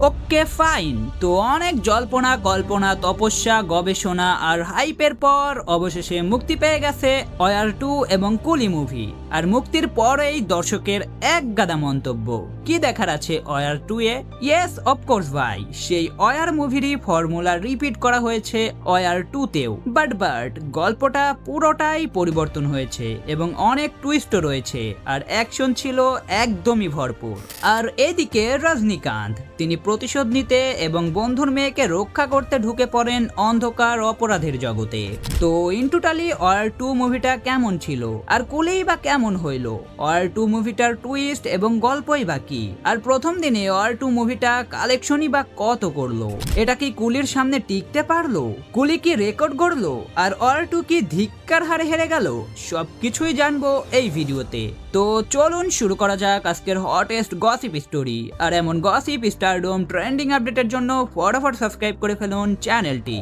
Okay fine তো অনেক জল্পনা, কল্পনা, তপস্যা, গবেষণা আর হাইপের পর অবশেষে মুক্তি পেয়ে গেছে অয়ার টু এবং কুলি মুভি আর মুক্তির পরেই দর্শকের এক গাদা মন্তব্য। কি দেখার আছে অয়ার টু এ? ইয়েস অফকোর্স ভাই। সেই অয়ার মুভিরই ফর্মুলা রিপিট করা হয়েছে অয়ার টু তেও। বাট বাট গল্পটা পুরোটাই পরিবর্তন হয়েছে এবং অনেক টুইস্টও রয়েছে আর অ্যাকশন ছিল একদমই ভরপুর। আর এদিকে রজনীকান্ত, তিনি প্রতিশোধ নিতে এবং বন্ধুর মেয়েকে রক্ষা করতে ঢুকে পড়েন অন্ধকার অপরাধের জগতে। তো ইন টোটালি অয়ার টু মুভিটা কেমন ছিল? আর কুলেই বা কেমন হইল? অয়ার টু মুভিটার টুইস্ট এবং গল্পই বাকি আর প্রথম দিনে অয়ার টু মুভিটা কালেকশনই বা কত করল? এটা কি কুলির সামনে টিকতে পারল? কুলি কি রেকর্ড গড়লো? আর অয়ার টু কি ধিক্কার হারে হেরে গেল? সবকিছুই জানব এই ভিডিওতে। তো চলুন শুরু করা যাক আজকের হটেস্ট গসিপ স্টোরি আর এমন গসিপ স্টারডম ট্রেন্ডিং আপডেটের জন্য ফটাফট সাবস্ক্রাইব করে ফেলুন চ্যানেলটি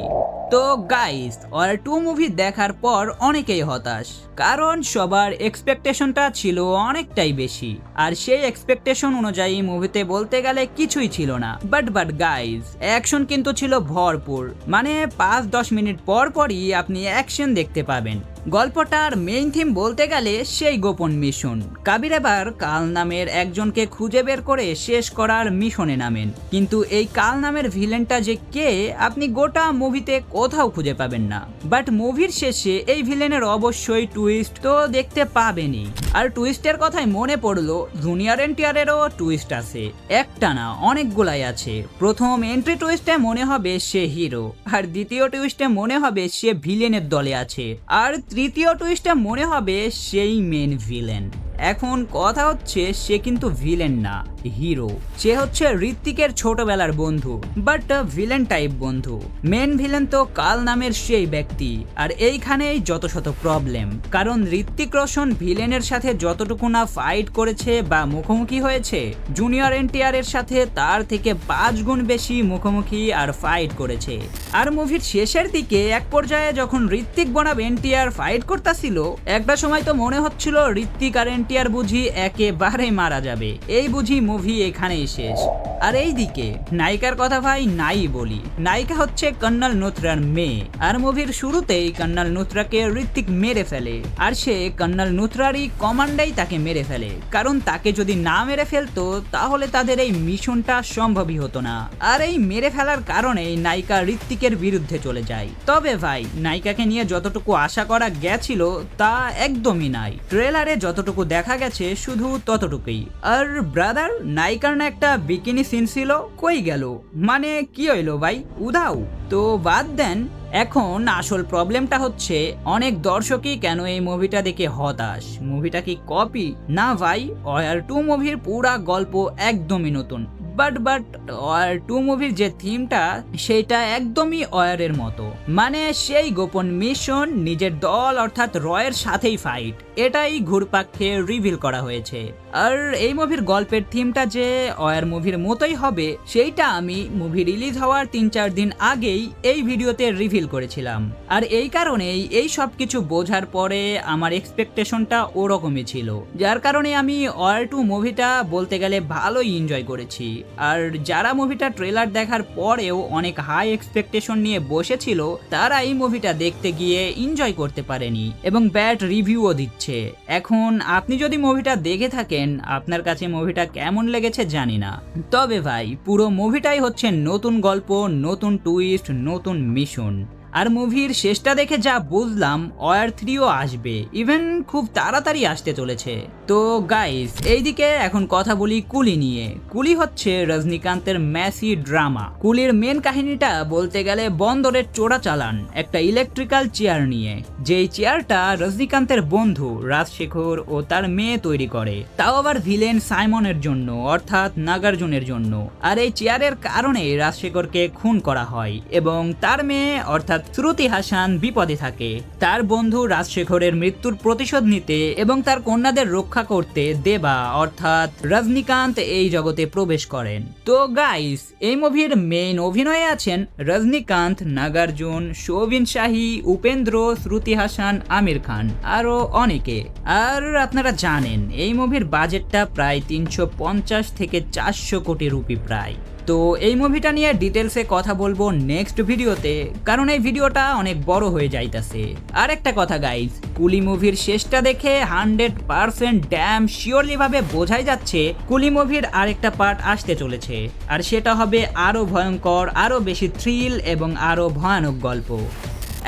তো গাইস অর টু মুভি দেখার পর অনেকেই হতাশ। কারণ সবার এক্সপেকটেশনটা ছিল অনেকটাই বেশি। আর সেই এক্সপেকটেশন অনুযায়ী মুভিতে বলতে গেলে কিছুই ছিল না। বাট বাট গাইস অ্যাকশন কিন্তু ছিল ভরপুর। মানে পাঁচ দশ মিনিট পর পরই আপনি অ্যাকশন দেখতে পাবেন। গল্পটার মেইন থিম বলতে গেলে সেই গোপন মিশন। কাবির এবার কাল নামের একজনকে খুঁজে বের করে শেষ করার মিশনে নামেন। কিন্তু এই কাল নামের ভিলেনটা যে কে, আপনি গোটা মুভিতে কোথাও খুঁজে পাবেন না। বাট মুভির শেষে এই ভিলেনের অবশ্যই টুইস্ট তো দেখতে পাবেনই। আর টুইস্টের কথাই মনে পড়ল জুনিয়র এনটিআরেরও টুইস্ট আছে। একটা না, অনেকগুলাই আছে। প্রথম এন্ট্রি টুইস্টে মনে হবে সে হিরো আর দ্বিতীয় টুইস্টে মনে হবে সে ভিলেনের দলে আছে। আর তৃতীয় টুইস্টটা মনে হবে সেই মেন ভিলেন এখন কথা হচ্ছে সে কিন্তু ভিলেন না। হিরো সে হচ্ছে ঋত্বিকের ছোটবেলার বন্ধু বাট ভিলেন টাইপ বন্ধু। মেন ভিলেন তো কাল নামের সেই ব্যক্তি, আর এইখানেই যত শত প্রবলেম কারণ ঋত্বিক রোশন ভিলেনের সাথে যতটুকু না ফাইট করেছে বা মুখোমুখি হয়েছে জুনিয়র এনটিআর এর সাথে তার থেকে পাঁচ গুণ বেশি মুখোমুখি আর ফাইট করেছে। আর মুভির শেষের দিকে এক পর্যায়ে যখন ঋত্বিক বনাম এনটিআর ফাইট করতেছিল, একটা সময় তো মনে হচ্ছিল ঋত্বিক আর এনটিআর বুঝি একেবারে মারা যাবে। এই বুঝি মুভি এখানেই শেষ। আর এই দিকে নায়িকার কথা ভাই নাই বলি। নায়িকা হচ্ছে কন্নাল নুত্রার মেয়ে। আর মুভির শুরুতেই কন্নাল নুত্রাকে ঋত্বিক মেরে ফেলে। আর সে কন্নাল নুত্রারই কমান্ডাই তাকে মেরে ফেলে। কারণ তাকে যদি না মেরে ফেলতো, তাহলে তাদের এই মিশনটা সম্ভবই হতো না। আর এই মেরে ফেলার কারণেই নায়িকা ঋত্বিকের বিরুদ্ধে চলে যায়। তবে ভাই, নায়িকাকে নিয়ে যতটুকু আশা করা গেছিল, তা একদমই নাই। ট্রেলারে যতটুকু দেখা গেছে, শুধু ততটুকুই। আর ব্রাদার নায়িকার না একটা বিকিনি সিন ছিল? কই গেল? মানে কি হইল ভাই? উধাও। তো বাদ দেন, এখন আসল প্রবলেমটা হচ্ছে, অনেক দর্শকই কেন এই মুভিটা দেখে হতাশ? মুভিটা কি কপি না ভাই অয়ার টু মুভির পুরা গল্প একদমই নতুন। বাট বাট অয়ার টু মুভির যে থিমটা, সেটা একদমই অয়ারের মতো। মানে সেই গোপন মিশন, নিজের দল, অর্থাৎ রয়ের সাথেই ফাইট এটাই ঘুরপাক্ষে রিভিল করা হয়েছে। আর এই মুভির গল্পের থিমটা যে অয়ার মুভির মতোই হবে, সেইটা আমি মুভি রিলিজ হওয়ার তিন চার দিন আগেই এই ভিডিওতে রিভিল করেছিলাম। আর এই কারণেই এই সব কিছু বোঝার পরে আমার এক্সপেকটেশনটা ওরকমই ছিল। যার কারণে আমি অয়ার টু মুভিটা বলতে গেলে ভালোই এনজয় করেছি। আর যারা মুভিটা ট্রেলার দেখার পরেও অনেক হাই এক্সপেকটেশন নিয়ে বসেছিল, তারা এই মুভিটা দেখতে গিয়ে এনজয় করতে পারেনি এবং ব্যাড রিভিউও দিচ্ছে। এখন আপনি যদি মুভিটা দেখে থাকেন, আপনার কাছে মুভিটা কেমন লেগেছে জানি না। তবে ভাই, পুরো মুভিটাই হচ্ছে নতুন গল্প, নতুন টুইস্ট নতুন মিশন আর মুভির শেষটা দেখে যা বুঝলাম অয়ার থ্রিও আসবে। ইভেন খুব তাড়াতাড়ি আসতে চলেছে। তো গাইস এইদিকে এখন কথা বলি কুলি নিয়ে। কুলি হচ্ছে রজনীকান্তের ম্যাসি ড্রামা কুলির মেন কাহিনীটা বলতে গেলে বন্দরের চোরা চালান একটা ইলেকট্রিক্যাল চেয়ার নিয়ে। যেই চেয়ারটা রজনীকান্তের বন্ধু, রাজশেখর ও তার মেয়ে তৈরি করে। তাও আবার ভিলেন সাইমনের জন্য, অর্থাৎ নাগার্জুনের জন্য। আর এই চেয়ারের কারণে রাজশেখরকে খুন করা হয় এবং তার মেয়ে, অর্থাৎ শ্রুতি হাসান বিপদে থাকে। তার বন্ধু রাজশেখরের মৃত্যুর প্রতিশোধ নিতে এবং তার কন্যাদের রক্ষা করতে দেবা, অর্থাৎ রজনীকান্ত, এই জগতে প্রবেশ করেন। তো গাইস এই মুভির মেইন অভিনয়ে আছেন রজনীকান্ত, নাগার্জুন, শোভিন শাহী, উপেন্দ্র, শ্রুতি হাসান, আমির খান, আরও অনেকে। আর আপনারা জানেন, এই মুভির বাজেটটা প্রায় তিনশো পঞ্চাশ থেকে চারশো কোটি রুপি প্রায়। তো এই মুভিটা নিয়ে ডিটেলসে কথা বলব নেক্সট ভিডিওতে, কারণ এই ভিডিওটা অনেক বড় হয়ে যাইতাছে। আর একটা কথা গাইজ কুলি মুভির শেষটা দেখে হান্ড্রেড পার্সেন্ট ড্যাম শিওরলি ভাবে বোঝাই যাচ্ছে কুলি মুভির আরেকটা পার্ট আসতে চলেছে। আর সেটা হবে আরও ভয়ঙ্কর, আরও বেশি থ্রিল এবং আরও ভয়ানক গল্প।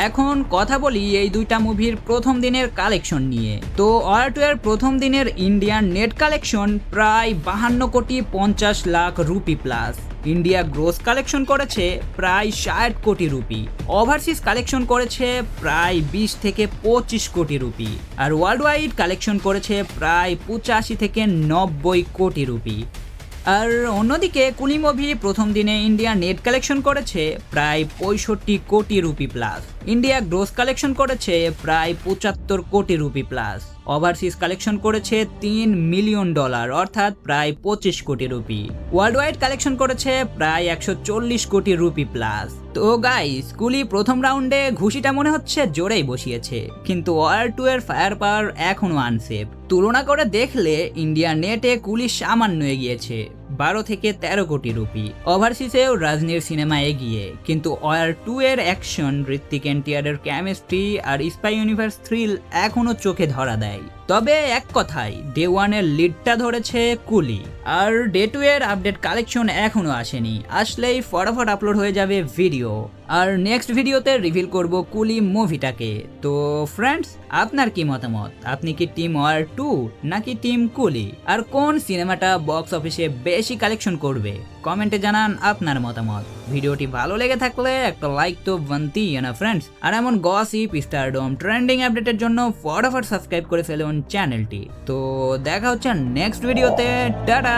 এখন কথা বলি এই দুইটা মুভির প্রথম দিনের কালেকশন নিয়ে। তো অয়ার টু এর প্রথম দিনের ইন্ডিয়ান নেট কালেকশন প্রায় বাহান্ন কোটি পঞ্চাশ lakh rupee plus India gross collection করেছে প্রায় ষাট কোটি রুপি। ওভারসিজ কালেকশন করেছে প্রায় বিশ থেকে পঁচিশ কোটি রুপি। আর ওয়ার্ল্ড ওয়াইড কালেকশন করেছে প্রায় পঁচাশি থেকে নব্বই কোটি রুপি। আর অন্যদিকে কুলি মুভি প্রথম দিনে ইন্ডিয়া নেট কালেকশন করেছে প্রায় পঁয়ষট্টি কোটি rupee plus. India gross collection করেছে প্রায় পঁচাত্তর কোটি রুপি প্লাস। ওভারসিজ কালেকশন করেছে তিন মিলিয়ন ডলার অর্থাৎ প্রায় পঁচিশ কোটি রুপি। ওয়ার্ল্ড ওয়াইড কালেকশন করেছে প্রায় একশো চল্লিশ কোটি রুপি প্লাস তো গাইস কুলি প্রথম রাউন্ডে ঘুষিটা মনে হচ্ছে জোরেই বসিয়েছে, কিন্তু ওয়ার টু এর ফায়ার পাওয়ার এখনও আনসেফ তুলনা করে দেখলে ইন্ডিয়া নেটে কুলি সামান্য এগিয়েছে। বারো থেকে তেরো কোটি রুপি। ওভারসিসেও রাজনীর সিনেমা এগিয়ে, কিন্তু অয়ার টু এর অ্যাকশন ঋত্বিক এন্টিয়ারের কেমিস্ট্রি আর স্পাই ইউনিভার্স থ্রিল এখনও চোখে ধরা দেয়। তবে এক কথায় ডে ওয়ানের লিডটা ধরেছে কুলি। আর ডে টু এর আপডেট কালেকশন এখনও আসেনি। আসলেই ফটাফট আপলোড হয়ে যাবে ভিডিও আর নেক্সট ভিডিওতে রিভিল করব কুলি মুভিটাকে তো ফ্রেন্ডস আপনার কি মতামত? আপনি কি টিম ওয়ার টু নাকি টিম কুলি? আর কোন সিনেমাটা বক্স অফিসে বেশি কালেকশন করবে? কমেন্টে জানান আপনার মতামত। ভিডিওটি ভালো লেগে থাকলে একটা লাইক তো বানতি না ফ্রেন্ডস আর এমন গসিপ স্টারডম ট্রেন্ডিং আপডেটের জন্য ফটাফট সাবস্ক্রাইব করে ফেলুন চ্যানেলটি। তো দেখা হচ্ছে নেক্সট ভিডিওতে টাটা!